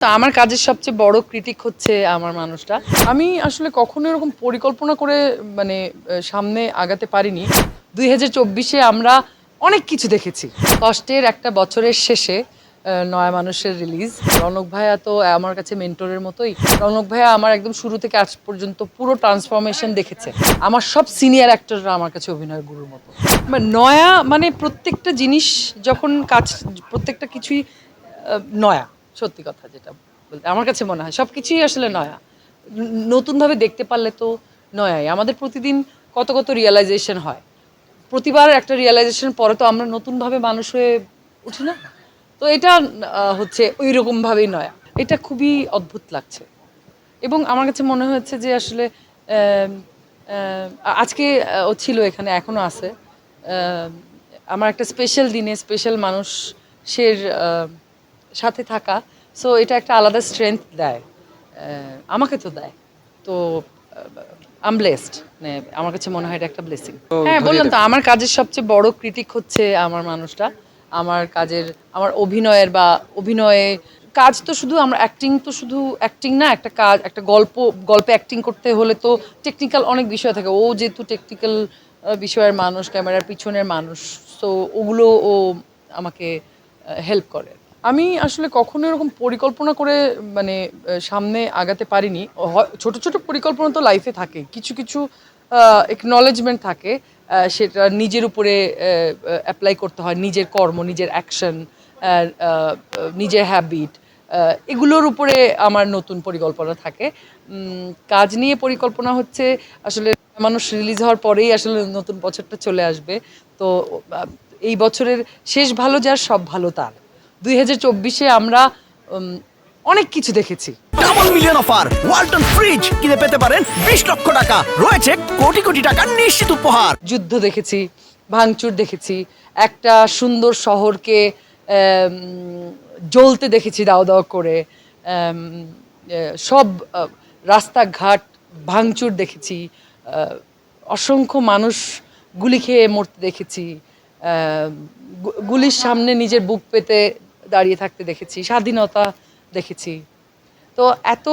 তা আমার কাজের সবচেয়ে বড় ক্রিটিক হচ্ছে আমার মানুষটা। আমি আসলে কখনো এরকম পরিকল্পনা করে মানে সামনে আগাতে পারিনি। দুই হাজার চব্বিশে আমরা অনেক কিছু দেখেছি। কষ্টের একটা বছরের শেষে নয়া মানুষের রিলিজ রনক ভাইয়া তো আমার কাছে মেন্টরের মতোই। রনক ভাইয়া আমার একদম শুরু থেকে আজ পর্যন্ত পুরো ট্রান্সফরমেশন দেখেছে। আমার সব সিনিয়র অ্যাক্টররা আমার কাছে অভিনয় গুরুর মতো। নয়া মানে প্রত্যেকটা জিনিস যখন কাজ, প্রত্যেকটা কিছুই নয়া। সত্যি কথা যেটা বলতে আমার কাছে মনে হয় সব কিছুই আসলে নয়া। নতুনভাবে দেখতে পারলে তো নয়াই। আমাদের প্রতিদিন কত কত রিয়েলাইজেশন হয়। প্রতিবার একটা রিয়েলাইজেশন পরে তো আমরা নতুনভাবে মানুষ হয়ে উঠি না। তো এটা হচ্ছে ওই রকমভাবেই নয়া। এটা খুবই অদ্ভুত লাগছে। এবং আমার কাছে মনে হয়েছে যে আসলে আজকে ও ছিল এখানে এখনও আছে। আমার একটা স্পেশাল দিনে স্পেশাল মানুষের সাথে থাকা সো এটা একটা আলাদা স্ট্রেংথ দেয়। আমাকে তো দেয়। তো আম ব্লেসড মানে আমার কাছে মনে হয় এটা একটা ব্লেসিং হ্যাঁ বললাম তো আমার কাজের সবচেয়ে বড় ক্রিটিক হচ্ছে আমার মানুষটা। আমার কাজের আমার অভিনয়ের বা অভিনয়ে কাজ তো শুধু আমরা অ্যাক্টিং তো শুধু অ্যাক্টিং না একটা কাজ একটা গল্প গল্পে অ্যাক্টিং করতে হলে তো টেকনিক্যাল অনেক বিষয় থাকে। ও যেহেতু টেকনিক্যাল বিষয়ের মানুষ ক্যামেরার পিছনের মানুষ তো ওগুলো ও আমাকে হেল্প করে। আমি আসলে কখনো এরকম পরিকল্পনা করে মানে সামনে আগাতে পারিনি। ছোট ছোট পরিকল্পনা তো লাইফে থাকে। কিছু কিছু একনলেজমেন্ট থাকে সেটা নিজের উপরে অ্যাপ্লাই করতে হয়। নিজের কর্ম, নিজের অ্যাকশন নিজের হ্যাবিট এগুলোর উপরে আমার নতুন পরিকল্পনা থাকে। কাজ নিয়ে পরিকল্পনা হচ্ছে, আসলে মানুষ রিলিজ হওয়ার পরেই আসলে নতুন বছরটা চলে আসবে। তো এই বছরের শেষ ভালো যার, সব ভালো তার। দুই হাজার চব্বিশে আমরা অনেক কিছু দেখেছি। Double million offer Walton fridge কিনে পেতে পারেন বিশ লক্ষ টাকা। রয়েছে কোটি কোটি টাকার নিশ্চিত উপহার। যুদ্ধ দেখেছি ভাঙচুর দেখেছি একটা সুন্দর শহরকে জ্বলতে দেখেছি দাও দাও করে সব রাস্তাঘাট ভাঙচুর দেখেছি অসংখ্য মানুষ গুলি খেয়ে মরতে দেখেছি গুলির সামনে নিজের বুক পেতে দাঁড়িয়ে থাকতে দেখেছি স্বাধীনতা দেখেছি। তো এত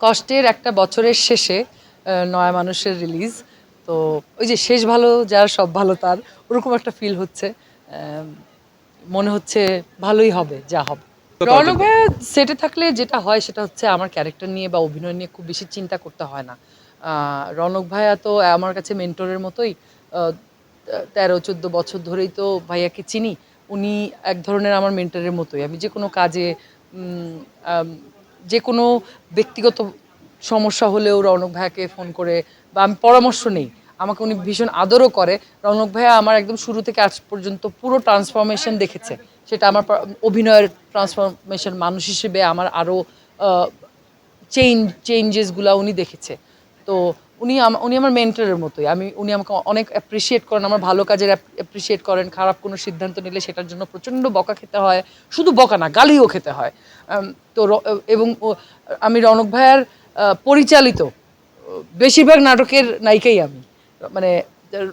কষ্টের একটা বছরের শেষে নয়া মানুষের রিলিজ তো ওই যে শেষ ভালো যার সব ভালো তার ওরকম একটা ফিল হচ্ছে। মনে হচ্ছে ভালোই হবে যা হবে। ভাইয়া সেটে থাকলে যেটা হয় সেটা হচ্ছে আমার ক্যারেক্টার নিয়ে বা অভিনয় নিয়ে খুব বেশি চিন্তা করতে হয় না। রণক ভাইয়া তো আমার কাছে মেন্টরের মতোই তেরো চোদ্দ বছর ধরেই তো ভাইয়াকে চিনি উনি এক ধরনের আমার মেন্টারের মতোই। আমি যে কোনো কাজে যে কোনো ব্যক্তিগত সমস্যা হলেও রৌনক ভাইয়াকে ফোন করে বা আমি পরামর্শ নেই, আমাকে উনি ভীষণ আদরও করে। রৌনক ভাইয়া আমার একদম শুরু থেকে আজ পর্যন্ত পুরো ট্রান্সফরমেশন দেখেছে। সেটা আমার অভিনয়ের ট্রান্সফরমেশন মানুষ হিসেবে আমার আরও চেঞ্জ চেঞ্জেসগুলো উনি দেখেছে। তো উনি উনি আমার মেন্টরের মতোই। আমি, উনি আমাকে অনেক অ্যাপ্রিসিয়েট করেন, আমার ভালো কাজের অ্যাপ্রিসিয়েট করেন, খারাপ কোনো সিদ্ধান্ত নিলে সেটার জন্য প্রচণ্ড বকা খেতে হয়। শুধু বকা না, গালিও খেতে হয়। তো এবং আমি রনক ভাইয়ার পরিচালিত, বেশিরভাগ নাটকের নায়িকাই আমি। মানে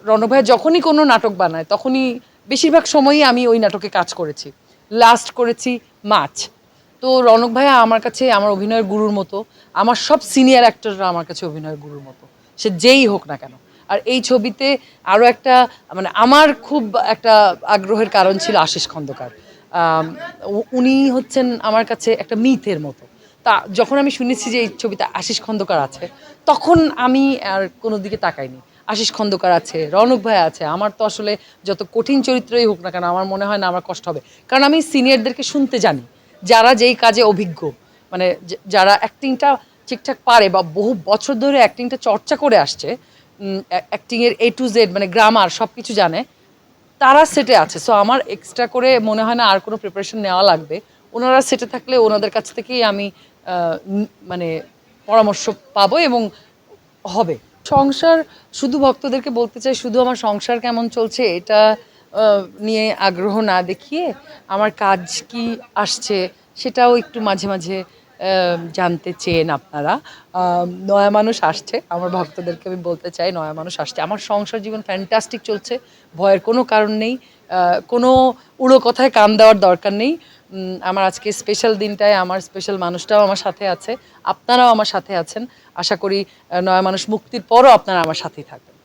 রনক ভাইয়া যখনই কোনো নাটক বানায়, তখনই বেশিরভাগ সময়ই আমি ওই নাটকে কাজ করেছি। লাস্ট করেছি মাছ। তো রনক ভাইয়া আমার কাছে, আমার অভিনয়ের গুরুর মতো, আমার সব সিনিয়র অ্যাক্টররা আমার কাছে অভিনয়ের গুরুর মতো। সে যেই হোক না কেন। আর এই ছবিতে আরও একটা মানে আমার খুব একটা আগ্রহের কারণ ছিল আশিস খন্দকার। উনি হচ্ছেন আমার কাছে একটা মিথের মতো। তা যখন আমি শুনেছি যে এই ছবিতে আশিস খন্দকার আছে, তখন আমি আর কোনো দিকে তাকাইনি। আশিস খন্দকার আছে, রনক ভাই আছে, আমার তো আসলে যত কঠিন চরিত্রই হোক না কেন, আমার মনে হয় না আমার কষ্ট হবে। কারণ আমি সিনিয়রদেরকে শুনতে জানি, যারা যেই কাজে অভিজ্ঞ মানে যারা অ্যাক্টিংটা ঠিকঠাক পারে বা বহু বছর ধরে অ্যাক্টিংটা চর্চা করে আসছে অ্যাক্টিংয়ের এ টু জেড মানে গ্রামার সব কিছু জানে, তারা সেটে আছে। সো আমার এক্সট্রা করে মনে হয় না আর কোনো প্রিপারেশন নেওয়া লাগবে। ওনারা সেটে থাকলে ওনাদের কাছ থেকেই আমি মানে পরামর্শ পাবো এবং হবে। সংসার, শুধু ভক্তদেরকে বলতে চাই, শুধু আমার সংসার কেমন চলছে এটা নিয়ে আগ্রহ না দেখিয়ে আমার কাজ কি আসছে সেটাও একটু মাঝে মাঝে জানতে চেন আপনারা। নয়া মানুষ আসছে, আমার ভক্তদেরকে আমি বলতে চাই, নয়া মানুষ আসছে। আমার সংসার জীবন ফ্যান্টাস্টিক চলছে, ভয়ের কোনো কারণ নেই কোনো উড়ো কথায় কান দেওয়ার দরকার নেই। আমার আজকে স্পেশাল দিনটায় আমার স্পেশাল মানুষটাও আমার সাথে আছে, আপনারাও আমার সাথে আছেন। আশা করি নয়া মানুষ মুক্তির পরও আপনারা আমার সাথেই থাকবেন।